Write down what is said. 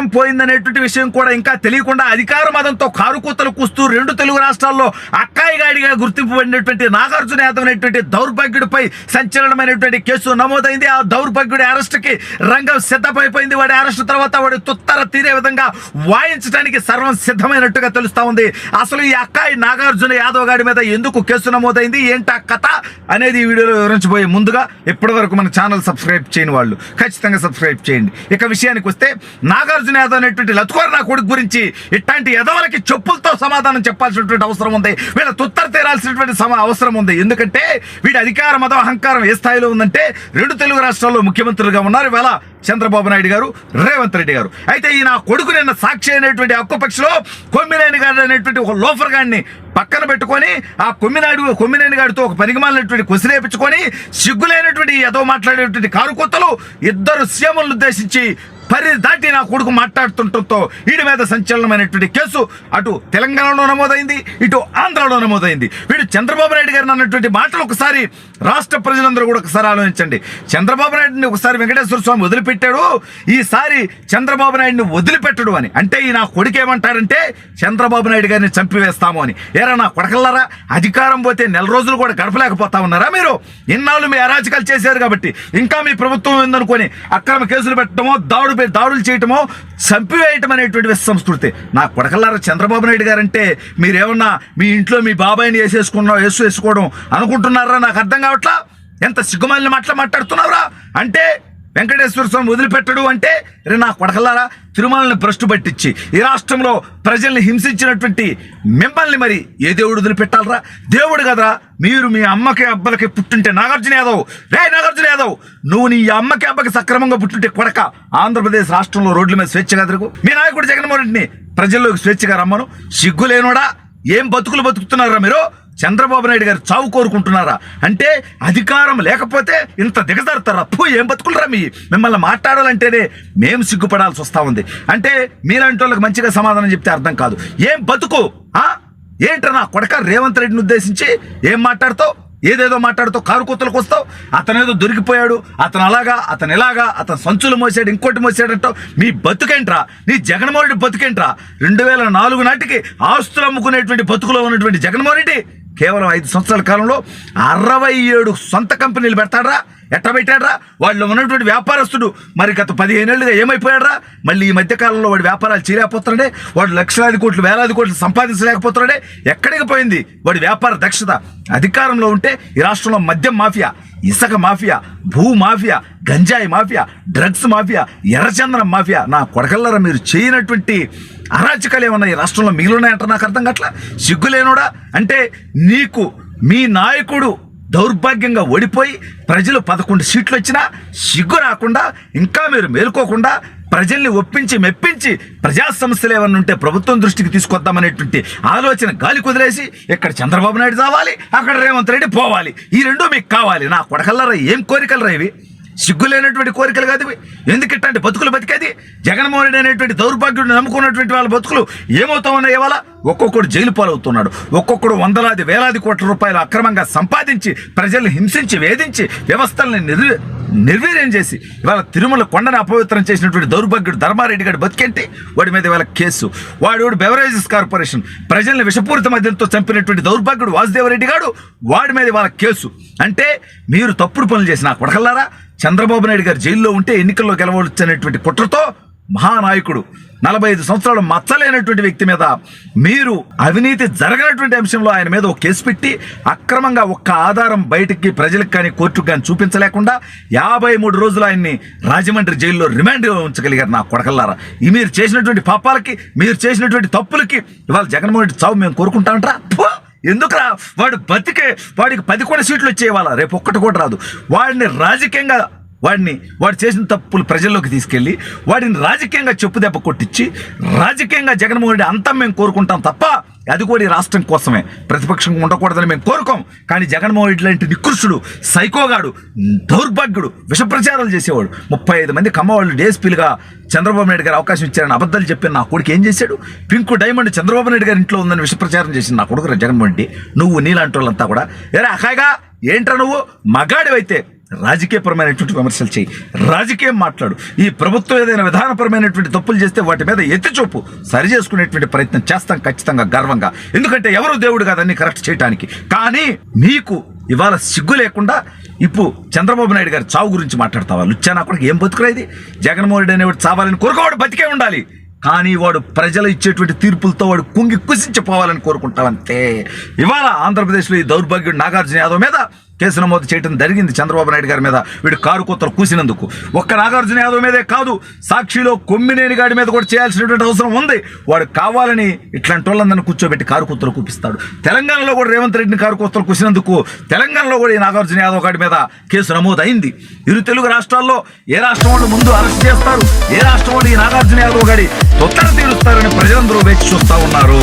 అధికారం పోయిందనేటువంటి విషయం కూడా ఇంకా తెలియకుండా అధికార మదంతో కారుకూతలు కూస్తూ రెండు తెలుగు రాష్ట్రాల్లో అక్కాయిగాడిగా గుర్తింపు పడినటువంటి నాగార్జున యాదవ్ అనేటువంటి దౌర్భాగ్యుడిపై సంచలనమైనటువంటి కేసు నమోదైంది. ఆ దౌర్భాగ్యుడి అరెస్ట్కి రంగం సిద్ధమైపోయింది. వాడి అరెస్ట్ తర్వాత వాడి తుత్తర తీరే విధంగా వాయించడానికి సర్వం సిద్ధమైనట్టుగా తెలుస్తా ఉంది. అసలు ఈ అక్కాయి నాగార్జున యాదవ్ గాడి మీద ఎందుకు కేసు నమోదైంది? ఏంటా కథ అనేది ఈ వీడియోలో వివరించబోయే ముందుగా ఇప్పటి వరకు మన ఛానల్ సబ్స్క్రైబ్ చేయని వాళ్ళు ఖచ్చితంగా సబ్స్క్రైబ్ చేయండి. ఇక విషయానికి వస్తే నాగార్జున యాదవ్ అనేటువంటి లతుకోర నా కొడుకు గురించి ఇట్లాంటి ఎదవలకి చెప్పులతో సమాధానం చెప్పాల్సినటువంటి అవసరం ఉంది. వీళ్ళ తుత్తర తీరాల్సినటువంటి సమ అవసరం ఉంది. ఎందుకంటే వీడి అధికార మతం అహంకారం ఏ స్థాయిలో ఉందంటే రెండు తెలుగు రాష్ట్రాల్లో ముఖ్యమంత్రులుగా ఉన్నారు. ఇవాళ చంద్రబాబు నాయుడు గారు రేవంత్ రెడ్డి గారు. అయితే ఈ నా కొడుకు నిన్న సాక్షి అయినటువంటి హక్కుపక్షలో కొమ్మినేని గారు అనేటువంటి ఒక లోఫర్ గాడిని పక్కన పెట్టుకొని ఆ కొమ్మినాయుడు కొమ్మినేని గారితో ఒక పనికిమాలినటువంటి కొసిరేపించుకొని సిగ్గులేనటువంటి ఎదో మాట్లాడేటువంటి కారు కొత్తలు ఇద్దరు సీఎంలను ఉద్దేశించి పరిధి దాటి నా కొడుకు మాట్లాడుతుండటంతో వీడి మీద సంచలనమైనటువంటి కేసు అటు తెలంగాణలో నమోదైంది ఇటు ఆంధ్రలో నమోదైంది. వీడు చంద్రబాబు నాయుడు గారిని అన్నటువంటి మాటలు ఒకసారి రాష్ట్ర ప్రజలందరూ కూడా ఒకసారి ఆలోచించండి. చంద్రబాబు నాయుడిని ఒకసారి వెంకటేశ్వర స్వామి వదిలిపెట్టాడు ఈసారి చంద్రబాబు నాయుడిని వదిలిపెట్టడు అని. అంటే ఈ నా కొడుకు ఏమంటాడంటే చంద్రబాబు నాయుడు గారిని చంపివేస్తాము అని. ఏరా నా కొడకల్లారా? అధికారం పోతే నెల రోజులు కూడా గడపలేకపోతా ఉన్నారా మీరు? ఇన్నాళ్ళు మీ అరాచకాలు చేశారు కాబట్టి ఇంకా మీ ప్రభుత్వం ఉందనుకొని అక్రమ కేసులు పెట్టడమో దాడు మీద దాడులు చేయటమో చంపివేయటం అనేటువంటి సంస్కృతి. నా కొడకల్లారా చంద్రబాబు నాయుడు గారంటే మీరేమన్నా మీ ఇంట్లో మీ బాబాయిని వేసేసుకున్నా వేసు వేసుకోవడం అనుకుంటున్నారా? నాకు అర్థం కావట్లా? ఎంత సిగ్గుమాలిన మాట్లా మాట్లాడుతున్నారా అంటే వెంకటేశ్వర స్వామి వదిలిపెట్టడు అంటే రే నా కొడకల్లారా తిరుమలని భ్రష్టు పట్టించి ఈ రాష్ట్రంలో ప్రజల్ని హింసించినటువంటి మిమ్మల్ని మరి ఏ దేవుడు వదిలిపెట్టాలరా? దేవుడు కదరా మీరు మీ అమ్మకి అబ్బలకి పుట్టుంటే నాగార్జున యాదవ్. రే నాగార్జున యాదవ్ నువ్వు నీ అమ్మకి అబ్బకి సక్రమంగా పుట్టుంటే కొడక ఆంధ్రప్రదేశ్ రాష్ట్రంలో రోడ్ల మీద స్వేచ్ఛగా తిరుగు. మీ నాయకుడు జగన్మోహన్ రెడ్డిని ప్రజల్లోకి స్వేచ్ఛగా రమ్మను. సిగ్గు లేనోడా? ఏం బతుకులు బతుకుతున్నారా మీరు? చంద్రబాబు నాయుడు గారు చావు కోరుకుంటున్నారా? అంటే అధికారం లేకపోతే ఇంత దిగజారుతారా? పూ ఏం బతుకులరా మీ? మిమ్మల్ని మాట్లాడాలంటేనే మేము సిగ్గుపడాల్సి వస్తా ఉంది. అంటే మీలాంటి వాళ్ళకి మంచిగా సమాధానం చెప్తే అర్థం కాదు. ఏం బతుకు? ఏంట్రా నా కొడక రేవంత్ రెడ్డిని ఉద్దేశించి ఏం మాట్లాడతావు? ఏదేదో మాట్లాడుతూ కారు కూతలకు వస్తావు. అతనేదో దొరికిపోయాడు అతను అలాగా అతను ఇలాగా అతను సంచులు మోసాడు ఇంకోటి మోసాడంటావు మీ బతుకేంట్రా? నీ జగన్మోహన్ రెడ్డి బతుకేంట్రా? రెండు వేల నాలుగు నాటికి ఆస్తులు అమ్ముకునేటువంటి బతుకులో ఉన్నటువంటి జగన్మోహన్ రెడ్డి కేవలం ఐదు సంవత్సరాల కాలంలో అరవై ఏడు సొంత కంపెనీలు పెడతాడ్రా. ఎట్ట పెట్టాడ్రా? వాళ్ళు ఉన్నటువంటి వ్యాపారస్తుడు. మరి గత పదిహేనేళ్ళుగా ఏమైపోయాడ్రా? మళ్ళీ ఈ మధ్యకాలంలో వాడు వాడి వ్యాపారాలు చేయలేకపోతున్నాడే వాడు లక్షలాది కోట్లు వేలాది కోట్లు సంపాదించలేకపోతున్నాడే. ఎక్కడికి పోయింది? వాడి వ్యాపార దక్షత. అధికారంలో ఉంటే ఈ రాష్ట్రంలో మద్యం మాఫియా ఇసుక మాఫియా భూ మాఫియా గంజాయి మాఫియా డ్రగ్స్ మాఫియా ఎర్రచందనం మాఫియా. నా కొడకల్లరా మీరు చేయనటువంటి అరాచకాలు ఏమన్నా ఈ రాష్ట్రంలో మిగిలినాయంట నాకు అర్థం కావట్లా? సిగ్గులేనుడా అంటే నీకు మీ నాయకుడు దౌర్భాగ్యంగా ఓడిపోయి ప్రజలు పదకొండు సీట్లు వచ్చినా సిగ్గు రాకుండా ఇంకా మీరు మేలుకోకుండా ప్రజల్ని ఒప్పించి మెప్పించి ప్రజా సమస్యలు ఏమన్నా ఉంటే ప్రభుత్వం దృష్టికి తీసుకొద్దామనేటువంటి ఆలోచన గాలి కుదిరేసి ఇక్కడ చంద్రబాబు నాయుడు రావాలి అక్కడ రేవంత్ రెడ్డి పోవాలి. ఈ రెండు మీకు కావాలి. నా కొడకల్లరా ఏం కోరికలరా ఇవి? సిగ్గులేనటువంటి కోరికలు కాదు ఇవి. ఎందుకు ఇట్లాంటి బతుకులు బతికేది? జగన్మోహన్ రెడ్డి అనేటువంటి దౌర్భాగ్యుడు నమ్ముకున్నటువంటి వాళ్ళ బతుకులు ఏమవుతా ఉన్నాయి ఇవాళ? ఒక్కొక్కడు జైలు పాలవుతున్నాడు. ఒక్కొక్కడు వందలాది వేలాది కోట్ల రూపాయలు అక్రమంగా సంపాదించి ప్రజల్ని హింసించి వేధించి వ్యవస్థల్ని నిర్వీ నిర్వీర్యం చేసి ఇవాళ తిరుమల కొండను అపవిత్రం చేసినటువంటి దౌర్భాగ్యుడు ధర్మారెడ్డి గారి బతికేంటి? వాడి మీద ఇవాళ కేసు. వాడు వాడు బెవరేజెస్ కార్పొరేషన్. ప్రజల్ని విషపూరిత మద్యంతో చంపినటువంటి దౌర్భాగ్యుడు వాసుదేవరెడ్డి గారు వాడి మీద ఇవాళ కేసు. అంటే మీరు తప్పుడు పనులు చేసిన కొడకల్లారా? చంద్రబాబు నాయుడు గారు జైల్లో ఉంటే ఎన్నికల్లో గెలవచ్చనేటువంటి కుట్రతో మహానాయకుడు నలభై ఐదు సంవత్సరాలు మచ్చలేనటువంటి వ్యక్తి మీద మీరు అవినీతి జరగనటువంటి అంశంలో ఆయన మీద ఒక కేసు పెట్టి అక్రమంగా ఒక్క ఆధారం బయటికి ప్రజలకు కానీ కోర్టుకు కానీ చూపించలేకుండా యాభై మూడు రోజులు ఆయన్ని రాజమండ్రి జైల్లో రిమాండ్ ఉంచగలిగారు నా కొడకల్లారా. ఈ మీరు చేసినటువంటి పాపాలకి మీరు చేసినటువంటి తప్పులకి ఇవాళ జగన్మోహన్ రెడ్డి చావు మేము కోరుకుంటామంటారా? ఎందుకురా? వాడు బతికే వాడికి పది కూడా సీట్లు వచ్చేవాళ్ళ. రేపు ఒక్కటి కూడా రాదు. వాడిని రాజకీయంగా వాడిని వాడు చేసిన తప్పులు ప్రజల్లోకి తీసుకెళ్ళి వాడిని రాజకీయంగా చెప్పు దెబ్బ కొట్టించి రాజకీయంగా జగన్మోహన్ రెడ్డి అంతం మేము కోరుకుంటాం తప్ప అది కూడా ఈ రాష్ట్రం కోసమే. ప్రతిపక్షం ఉండకూడదని మేము కోరుకోం. కానీ జగన్మోహన్ రెడ్డి లాంటి నికృష్టుడు సైకోగాడు దౌర్భాగ్యుడు విషప్రచారాలు చేసేవాడు ముప్పై ఐదు మంది కమ్మవాళ్ళు డీఎస్పీలుగా చంద్రబాబు నాయుడు గారు అవకాశం ఇచ్చారని అబద్ధాలు చెప్పిన నా కొడుకు ఏం చేశాడు? పింకు డైమండ్ చంద్రబాబు నాయుడు గారి ఇంట్లో ఉందని విషప్రచారం చేసిన నా కొడుకు జగన్మోహన్ రెడ్డి నువ్వు నీలాంటి వాళ్ళంతా కూడా ఏరా అఖాయిగా ఏంట్రా నువ్వు? మగాడివైతే రాజకీయపరమైనటువంటి విమర్శలు చేయి. రాజకీయం మాట్లాడు. ఈ ప్రభుత్వం ఏదైనా విధానపరమైనటువంటి తప్పులు చేస్తే వాటి మీద ఎత్తిచూపు. సరి చేసుకునేటువంటి ప్రయత్నం చేస్తాం ఖచ్చితంగా గర్వంగా. ఎందుకంటే ఎవరు దేవుడు కాదని కరెక్ట్ చేయడానికి కానీ నీకు ఇవాళ సిగ్గు లేకుండా ఇప్పుడు చంద్రబాబు నాయుడు గారి చావు గురించి మాట్లాడతావా? లుచ్చానా కూడా ఏం బతుకురా ఇది? జగన్మోహన్ రెడ్డి అనేవాడు చావాలని కోరుకోవాడు బతికే ఉండాలి. కానీ వాడు ప్రజలు ఇచ్చేటువంటి తీర్పులతో వాడు కుంగి కుసించిపోవాలని కోరుకుంటావంతే ఇవాళ ఆంధ్రప్రదేశ్లో ఈ దౌర్భాగ్యుడు నాగార్జున యాదవ్ మీద కేసు నమోదు చేయడం జరిగింది చంద్రబాబు నాయుడు గారి మీద. వీడు కారు కొత్తలు కూసినందుకు. ఒక్క నాగార్జున యాదవ్ మీదే కాదు సాక్షిలో కొమ్మినేని గాడి మీద కూడా చేయాల్సినటువంటి అవసరం ఉంది. వాడు కావాలని ఇట్లాంటి వాళ్ళందరినీ కూర్చోబెట్టి కారు కొత్తలు కూపిస్తాడు. తెలంగాణలో కూడా రేవంత్ రెడ్డిని కారు కొత్తలు కూసినందుకు తెలంగాణలో కూడా ఈ నాగార్జున యాదవ్ గారి మీద కేసు నమోదు అయింది ఇరు తెలుగు రాష్ట్రాల్లో ఏ రాష్ట్రం వాళ్ళు ముందు అరెస్ట్ చేస్తారు? ఏ రాష్ట్రం వాళ్ళు ఈ నాగార్జున యాదవ్ గాడి తొత్తర తీరుస్తారని ప్రజలందరూ వేచి చూస్తా ఉన్నారు.